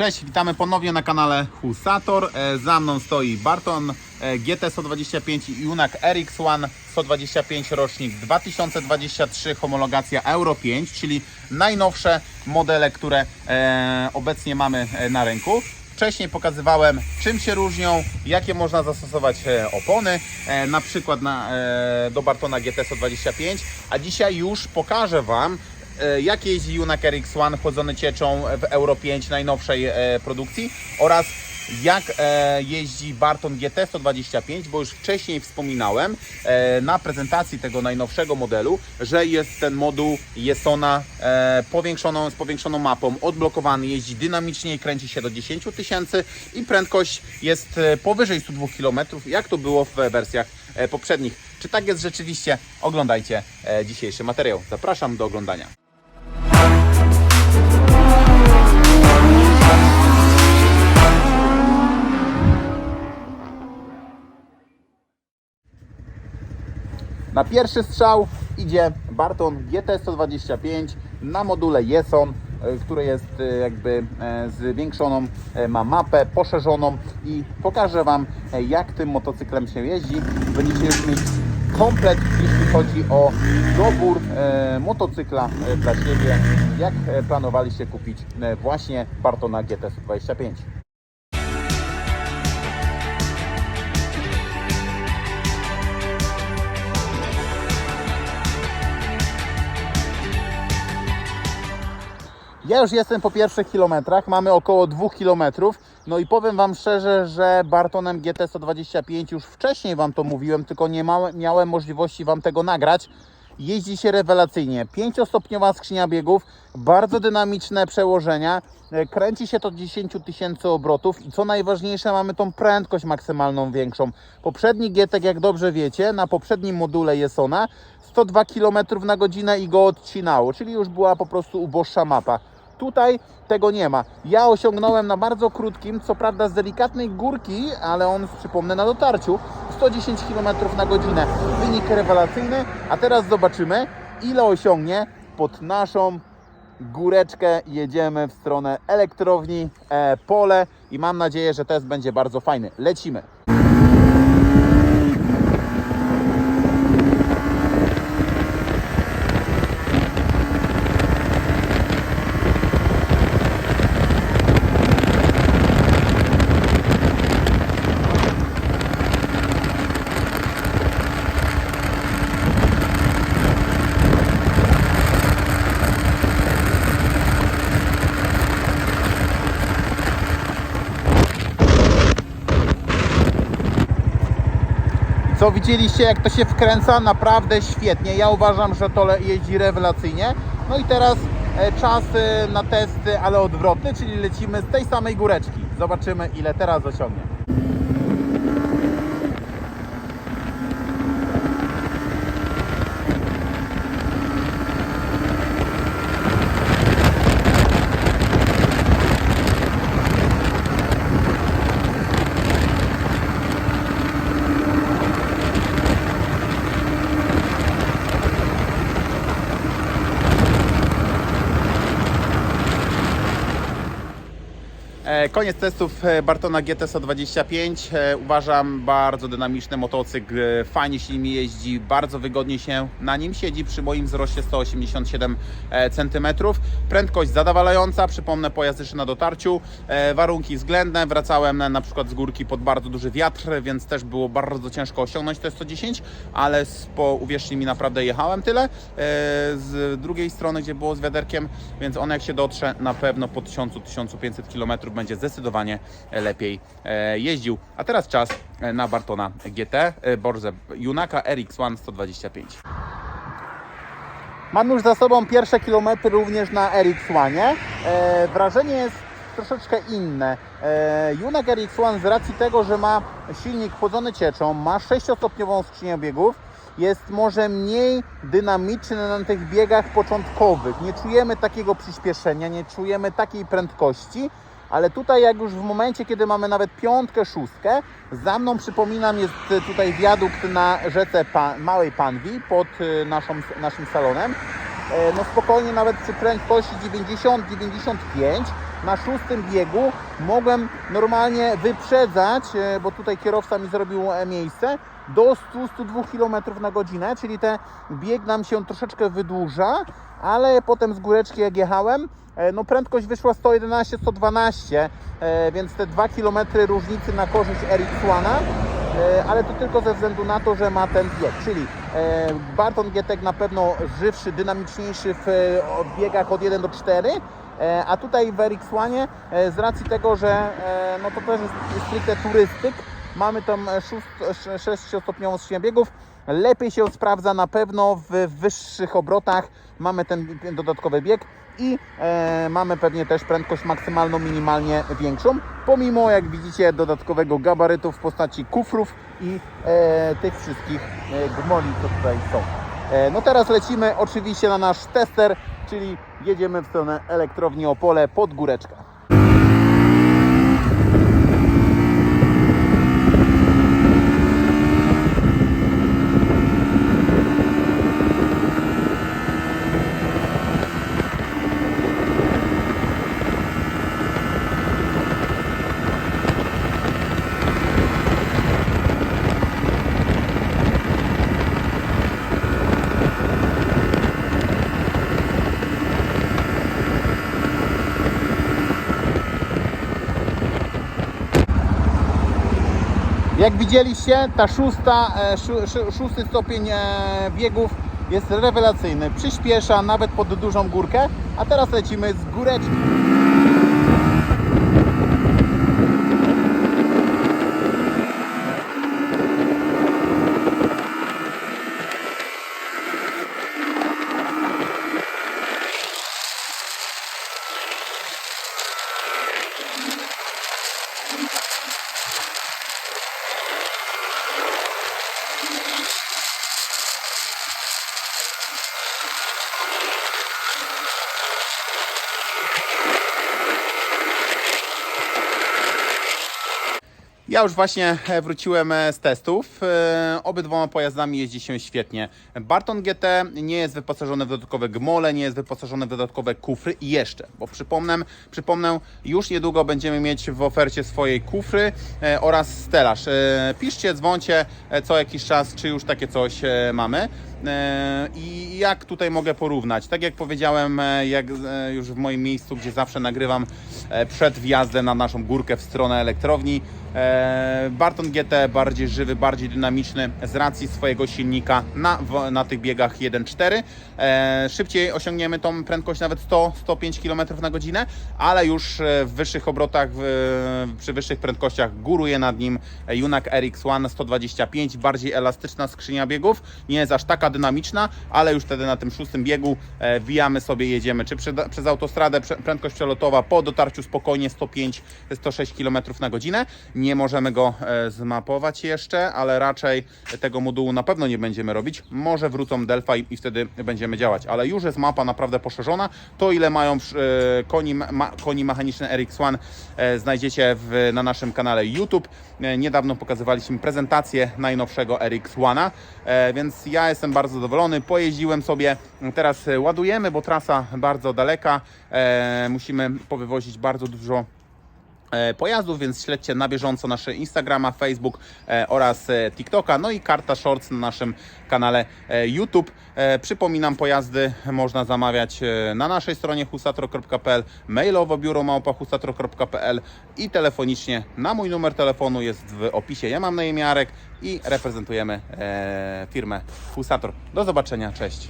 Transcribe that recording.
Cześć, witamy ponownie na kanale Husator. E, Za mną stoi Barton e, GT 125 i Junak RX1 125 rocznik 2023 homologacja Euro 5, czyli najnowsze modele, które e, obecnie mamy na rynku. Wcześniej pokazywałem, czym się różnią, jakie można zastosować opony, na przykład na, do Bartona GT 125, a dzisiaj już pokażę Wam, jak jeździ Junak RX1 chłodzony cieczą w Euro 5 najnowszej e, produkcji oraz jak e, jeździ Barton GT 125, bo już wcześniej wspominałem e, na prezentacji tego najnowszego modelu, że jest ten moduł Jesona e, powiększoną, z powiększoną mapą, odblokowany, jeździ dynamicznie i kręci się do 10 tysięcy i prędkość jest e, powyżej 102 km, jak to było w wersjach e, poprzednich. Czy tak jest rzeczywiście? Oglądajcie e, dzisiejszy materiał. Zapraszam do oglądania. Na pierwszy strzał idzie Barton GT125 na module Jeson, e, który jest e, jakby e, zwiększoną, ma mapę poszerzoną i pokażę Wam jak tym motocyklem się jeździ. Będziecie już mieć komplet, jeśli chodzi o dobór motocykla dla siebie, jak planowaliście kupić właśnie Bartona GT125. Ja już jestem po pierwszych kilometrach, mamy około 2 kilometrów. No i powiem Wam szczerze, że Bartonem GT 125 już wcześniej Wam to mówiłem, tylko nie miałem możliwości Wam tego nagrać. Jeździ się rewelacyjnie. Pięciostopniowa skrzynia biegów, bardzo dynamiczne przełożenia. e, Kręci się to 10 tysięcy obrotów i co najważniejsze, mamy tą prędkość maksymalną większą. Poprzedni GT, jak dobrze wiecie, na poprzednim module Jesona 102 km na godzinę i go odcinało, czyli już była po prostu uboższa mapa. Tutaj tego nie ma. Ja osiągnąłem na bardzo krótkim, co prawda z delikatnej górki, ale on, przypomnę, na dotarciu 110 km na godzinę. Wynik rewelacyjny, a teraz zobaczymy, ile osiągnie pod naszą góreczkę. Jedziemy w stronę elektrowni e, Pole i mam nadzieję, że test będzie bardzo fajny. Lecimy. Co widzieliście, jak to się wkręca? Naprawdę świetnie. Ja uważam, że to jeździ rewelacyjnie. No i teraz e, czas e, na testy, ale odwrotny, czyli lecimy z tej samej góreczki. Zobaczymy, ile teraz osiągnie. Koniec testów e, Bartona GT 125. E, Uważam bardzo dynamiczny motocykl, e, fajnie się nim jeździ, bardzo wygodnie się na nim siedzi przy moim wzroście 187 cm. Prędkość zadowalająca, przypomnę pojazd jeszcze na dotarciu. E, Warunki względne, wracałem na, na przykład z górki pod bardzo duży wiatr, więc też było bardzo ciężko osiągnąć te 110, ale po uwierzcie mi naprawdę jechałem tyle. E, Z drugiej strony, gdzie było z wiaderkiem, więc on jak się dotrze, na pewno po 1000-1500 km będzie zdecydowanie lepiej e, jeździł. A teraz czas e, na Bartona GT, e, Borze Junaka RX1 125. Mam już za sobą pierwsze kilometry również na RX1. E, wrażenie jest troszeczkę inne. E, Junak RX1 z racji tego, że ma silnik chłodzony cieczą, ma 6-stopniową skrzynię biegów, jest może mniej dynamiczny na tych biegach początkowych. Nie czujemy takiego przyspieszenia, nie czujemy takiej prędkości, ale tutaj jak już w momencie, kiedy mamy nawet piątkę, szóstkę, za mną przypominam jest tutaj wiadukt na rzece pa Małej Panwi pod e, naszą, naszym salonem. E, No spokojnie nawet przy prędkości 90-95 na szóstym biegu mogłem normalnie wyprzedzać, e, bo tutaj kierowca mi zrobił e, miejsce, do 100-102 km na godzinę, czyli ten bieg nam się troszeczkę wydłuża, ale potem z góreczki jak jechałem, e, no prędkość wyszła 111-112, e, więc te 2 km różnicy na korzyść RX-1, e, ale to tylko ze względu na to, że ma ten bieg, czyli Barton GTEC na pewno żywszy, dynamiczniejszy w biegach od 1 do 4, e, a tutaj w RX-1 e, z racji tego, że e, no to też jest stricte turystyk, mamy tam 6-stopniową skrzynię biegów, lepiej się sprawdza na pewno w wyższych obrotach, mamy ten dodatkowy bieg i e, mamy pewnie też prędkość maksymalną minimalnie większą, pomimo jak widzicie dodatkowego gabarytu w postaci kufrów i e, tych wszystkich e, gmoli, co tutaj są. E, no teraz lecimy oczywiście na nasz tester, czyli jedziemy w stronę elektrowni Opole pod góreczkę. Jak widzieliście, ta szósta, e, szó- szó- szósty stopień e, biegów jest rewelacyjny. Przyspiesza nawet pod dużą górkę, a teraz lecimy z góreczki. Ja już właśnie e, wróciłem e, z testów. E, Obydwoma pojazdami jeździ się świetnie. Barton GT nie jest wyposażony w dodatkowe gmole, nie jest wyposażony w dodatkowe kufry i jeszcze, bo przypomnę, przypomnę, już niedługo będziemy mieć w ofercie swojej kufry oraz stelaż. Piszcie, dzwoncie co jakiś czas, czy już takie coś mamy. E, I jak tutaj mogę porównać? Tak jak powiedziałem, e, jak e, już w moim miejscu, gdzie zawsze nagrywam przed wjazdem na naszą górkę w stronę elektrowni, Barton GT bardziej żywy, bardziej dynamiczny z racji swojego silnika na, na tych biegach 1.4. E, Szybciej osiągniemy tą prędkość nawet 100-105 km na godzinę, ale już w wyższych obrotach, przy wyższych prędkościach góruje nad nim Junak RX-1 125, bardziej elastyczna skrzynia biegów, nie jest aż taka dynamiczna, ale już wtedy na tym szóstym biegu e, wijamy sobie, jedziemy czy przez autostradę, prędkość przelotowa po dotarciu spokojnie 105-106 km na godzinę. Nie możemy go e, zmapować jeszcze, ale raczej tego modułu na pewno nie będziemy robić. Może wrócą Delphi i, i wtedy będziemy działać, ale już jest mapa naprawdę poszerzona. To ile mają e, koni, ma, koni mechaniczne RX-1 e, znajdziecie w, na naszym kanale YouTube. Niedawno pokazywaliśmy prezentację najnowszego RX-1, e, więc ja jestem bardzo zadowolony. Pojeździłem sobie, teraz e, ładujemy, bo trasa bardzo daleka. E, musimy powywozić bardzo dużo pojazdów, więc śledźcie na bieżąco nasze Instagrama, Facebook e, oraz e, TikToka, no i karta Shorts na naszym kanale e, YouTube. E, Przypominam, pojazdy można zamawiać e, na naszej stronie husatro.pl, mailowo biuro małpa husatro.pl i telefonicznie na mój numer telefonu jest w opisie. Ja mam na imię Jarek i reprezentujemy e, firmę Husator. Do zobaczenia, cześć.